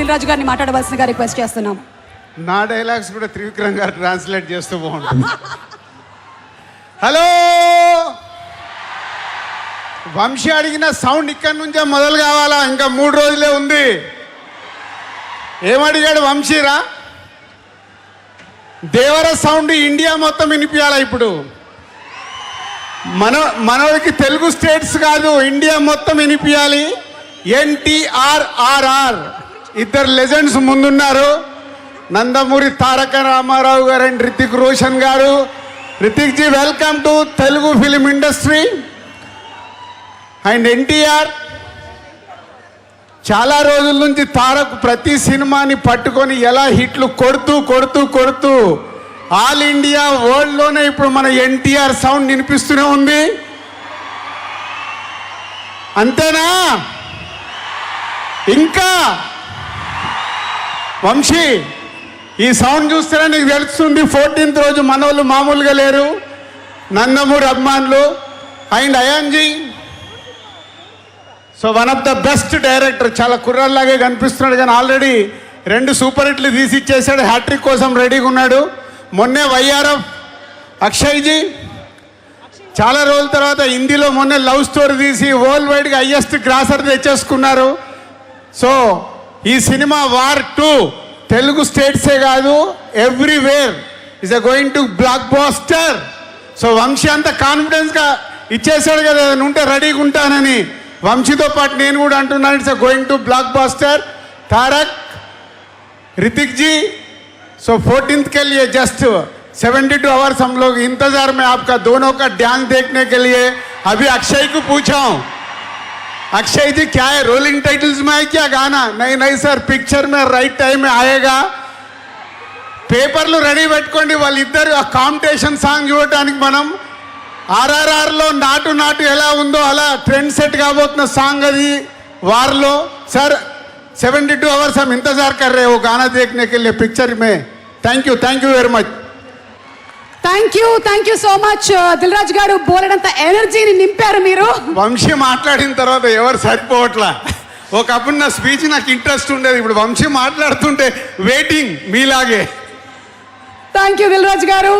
దిల్ రాజు గారిని మాట్లాడవలసిందిగా రిక్వెస్ట్ చేస్తున్నాం. నా డైలాగ్స్ కూడా త్రివిక్రమ్ గారు ట్రాన్స్లేట్ చేస్తూ బాగుంటుంది. హలో! వంశీ అడిగిన సౌండ్ ఇక్కడి నుంచే మొదలు కావాలా? ఇంకా మూడు రోజులే ఉంది. ఏమడిగాడు వంశీరా? దేవర సౌండ్ ఇండియా మొత్తం వినిపించాలా ఇప్పుడు? మన మనోడికి తెలుగు స్టేట్స్ కాదు ఇండియా మొత్తం వినిపించాలి ఎన్టీఆర్ఆర్ఆర్. ఇద్దరు లెజెండ్స్ ముందున్నారు. నందమూరి తారక రామారావు గారు and Hrithik Roshan garu. Hrithik ji welcome to Telugu film industry. And NTR చాలా రోజుల నుంచి తారక్ ప్రతి సినిమాని పట్టుకొని ఎలా హిట్లు కొడుతూ కొడుతూ కొడుతూ ఆల్ ఇండియా వరల్డ్లోనే ఇప్పుడు మన ఎన్టీఆర్ సౌండ్ వినిపిస్తూనే ఉంది. అంతేనా? ఇంకా వంశీ ఈ సౌండ్ చూస్తేనే నీకు తెలుస్తుంది ఫోర్టీన్త్ రోజు మనోళ్ళు మామూలుగా లేరు నందమూరి అభిమానులు and Ayanji so one of the best director చాలా కుర్రాల్లాగే కనిపిస్తున్నాడు కానీ ఆల్రెడీ రెండు సూపర్ హిట్లు తీసి ఇచ్చేసాడు హ్యాట్రిక్ కోసం రెడీగా ఉన్నాడు. మొన్నే వైఆర్ఎఫ్ అక్షయ్జీ. చాలా రోజుల తర్వాత హిందీలో మొన్నే లవ్ స్టోరీ తీసి వరల్డ్ వైడ్గా హయ్యెస్ట్ గ్రాసర్ తెచ్చేసుకున్నారు. సో ఈ సినిమా వార్ టూ తెలుగు స్టేట్సే కాదు everywhere is a going to blockbuster so Vamsi అంత కాన్ఫిడెన్స్గా ఇచ్చేసాడు కదా ఏదైనా ఉంటే రెడీగా ఉంటానని వంశీతో పాటు నేను కూడా అంటున్నాను it's going to blockbuster Tarak Hrithik ji so fourteenth के लिए जस्ट 72 आवर्स हम लोग इंतजार में आपका दोनों का ध्यान देखने के लिए अभी अक्षय को पूछा हूं अक्षय जी क्या है रोलिंग टाइटल्स में है क्या गाना नहीं नहीं सर पिक्चर में राइट टाइम में आएगा పేపర్లు రెడీ పెట్టుకోండి వాళ్ళిద్దరు ఆ కాంపిటీషన్ సాంగ్ చూడటానికి మనం ఆర్ఆర్ఆర్లో నాటు నాటు ఎలా ఉందో అలా ట్రెండ్ సెట్ కాబోతున్న సాంగ్ అది వార్లో सर 72 आवर्स हम इंतजार कर रहे हैं वो गाना देखने के लिए पिक्चर में thank you thank you very much thank you thank you so much Dil Raju garu. బోలెడంత ఎనర్జీని నింపారు మీరు. వంశీ మాట్లాడిన తర్వాత ఎవరు సరిపోవట్లా? ఒకప్పుడు నా స్పీచ్ నాకు ఇంట్రెస్ట్ ఉండేది ఇప్పుడు వంశీ మాట్లాడుతుంటే వెయిటింగ్ మీలాగే. థ్యాంక్ యూ దిల్ రాజు గారు.